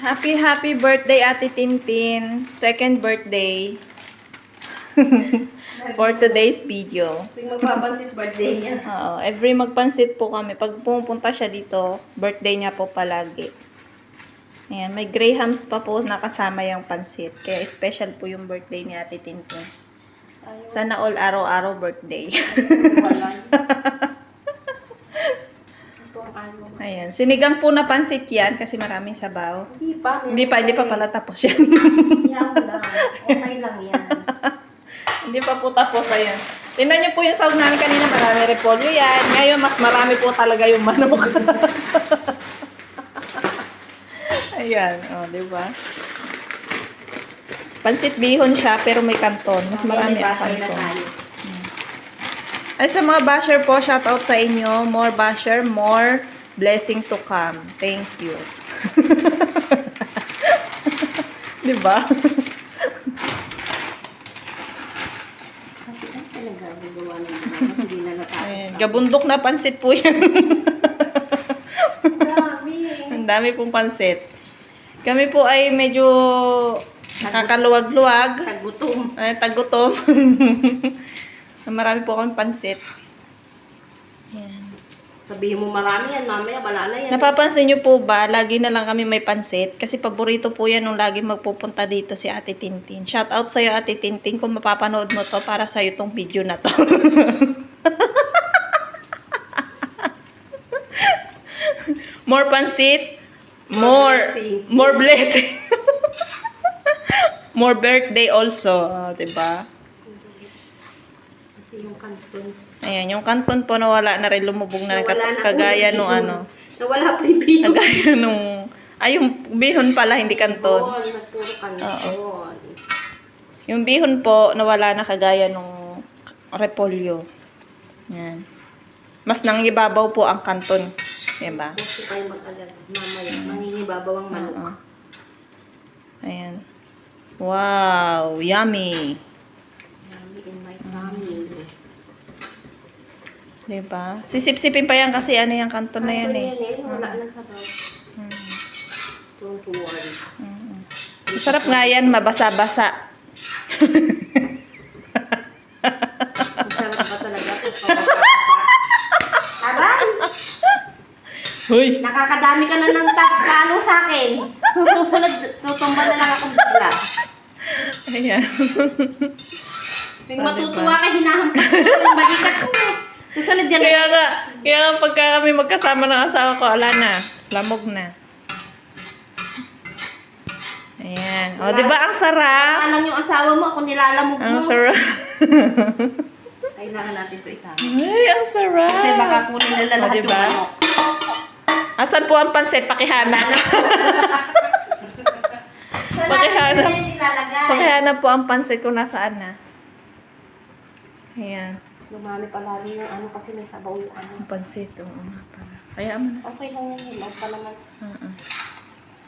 Happy, happy birthday, Ate Tintin. Second birthday. For today's video. Tuwing magpapansit birthday niya. Oo, every magpansit po kami. Pag pumupunta siya dito, birthday niya po palagi. Ayan, may grahams pa po nakasama yung pansit. Kaya special po yung birthday ni Ate Tintin. Sana all araw-araw birthday. Wala. Ito ang ano. Ayan, sinigang po na pansit yan kasi maraming sabaw. Hindi pa. Hindi pa, hindi pa pala tapos yan. Yaw lang. Okay lang yan. hindi pa po tapos, ayan. Tingnan niyo po yung sahog namin kanina, marami repolyo yan. Ngayon, mas marami po talaga yung manok. ayan, o, oh, di ba? Pansit bihon siya, pero may kanton. Mas marami ang kanton. tayo. Ay, sa mga basher po, shout out sa inyo. More basher, more blessing to come. Thank you. di ba? Talaga gagawa ng hindi na. Ayan, gabundok na pansit po yan. Ang dami pong pansit. Kami po ay medyo nakakaluwag-luwag. Kagutom. Ay, tagutom. Marami po akong pansit. Ayan. Sabihin mo marami yan, mamaya wala na yan. Napapansin niyo po ba, lagi na lang kami may pansit? Kasi paborito po yan nung lagi magpupunta dito si Ate Tintin. Shout out sa'yo Ate Tintin kung mapapanood mo to para sa'yo tong video na to. more pansit, more, more blessing. more birthday also, oh, 'di ba? Kanton. Ayan, yung kanton po nawala na rin lumubog na Nawala na kagaya nung ano. Nawala pa yung bihon. Kagaya nung ay yung bihon pala hindi kanton. Oo, nagpuro kanton. Yung bihon po nawala na kagaya nung repolyo. Yan. Mas nangibabaw po ang kanton. Diba? Kasi kayo mag-alala. Mamaya, mangingibabaw ang manok. Oo. Ayan. Wow. Yummy Diba? Sisip-sipin pa yan kasi ano yung kanton na yan eh. Kanton yan eh. Wala nang sabaw. Mm. Masarap nga yan, mabasa-basa. Ang sarap ba talaga ito? Aray! Hoy! Nakakadami ka na ng talo sa akin. Susunod, tutumba na lang akong bigla. Ayan. Pag matutuwa ka, hinahampas ko yung balikat ko Susunod yan. Kaya nga, kaya nga pagka kami magkasama ng asawa ko, ala na, lamog na. Ayan. O, di ba ang sarap? Alam yung asawa mo, ako nilalamog mo. Ang sarap. Kailangan natin ito isama. Ay, ang sarap. Kasi baka kunin nila O, lahat diba? yung manok. Asan po ang pansit? Pakihanap. Pakihanap. Pakihanap po ang pansit kung nasaan na. Ayan. Lumami pa lalo yung ano kasi may sabaw yung ano. Ang pansit. Oo nga pala. Kaya mo na. Okay lang yun. Huwag pa naman. Oo.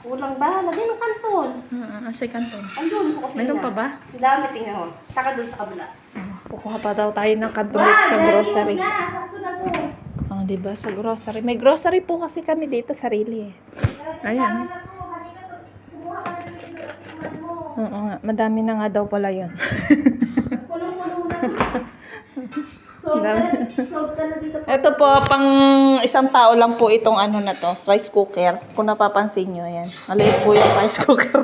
Kulang ba? Lagyan ng kanton. Oo. Asa kanton? Andun sa pa ba? Dami tingnan mo. Taka doon sa kabila. Oh, kukuha pa daw tayo ng kanton dito sa grocery. Na, sakto na to. Oh, di ba? Sa grocery. May grocery po kasi kami dito, sarili eh. Ayan. Oo nga. Madami na nga daw pala yun. Kulong-kulong na. Ito po, pang isang tao lang po itong ano na to, rice cooker. Kung napapansin nyo, yan. Maliit po yung rice cooker.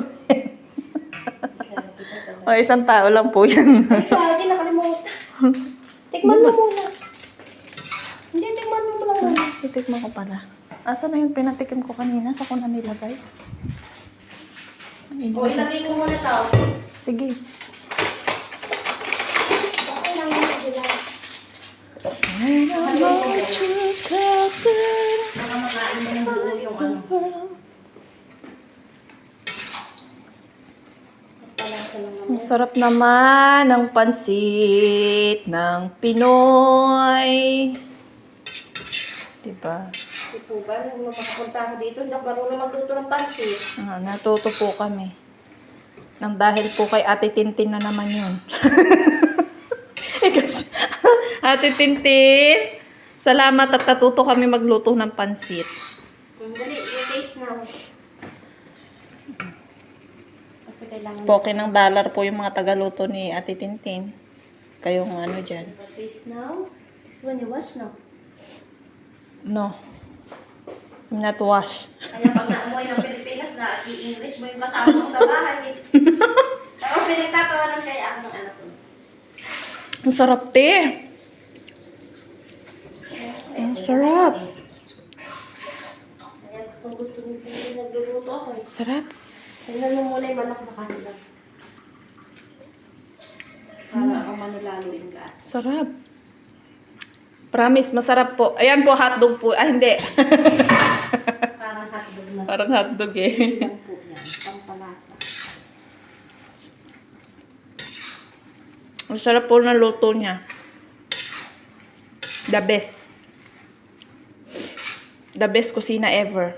o, isang tao lang po yan. Pati nakalimutan. Tikman mo muna. Hindi, tikman mo muna. Titikman ko pala. Asa na yung pinatikim ko kanina? Sa ko na nilagay? Ay, O, ilagay ko muna to. Sige. Okay lang yun sila. Baka makain mo ng buo yung ano. Palasa lang naman. Ang sarap naman ng pansit ng Pinoy. Diba? Kasi po ba, nung makapunta ako dito, hindi ako marunong magluto ng pansit. Ah, natuto po kami. Nang dahil po kay Ate Tintin na naman yun. Eh, kasi- Ate Tintin, salamat at natuto kami magluto ng pansit. Dali, yung taste na. Kailangan. Spoken ng dollar po yung mga tagaluto ni Ate Tintin. Kayong ano dyan. This now. This one you watch now. No. I'm not wash. Kaya pag na-umuwi ng Pilipinas na i-English mo yung kasama sa bahay. Tapos pinagtatawa lang kaya ako ng anak ko. Ang sarap, te. Ang sarap. Eh. Sarap. Tingnan mo muna yung manok na kanila. Para ako manulalo yung gas. Sarap. Promise, masarap po. Ayan po, hotdog po. Ah, hindi. Parang hotdog na. Parang hotdog eh. Yan po yan. Pampalasa. Ang sarap po ng luto niya. The best. The best kusina ever.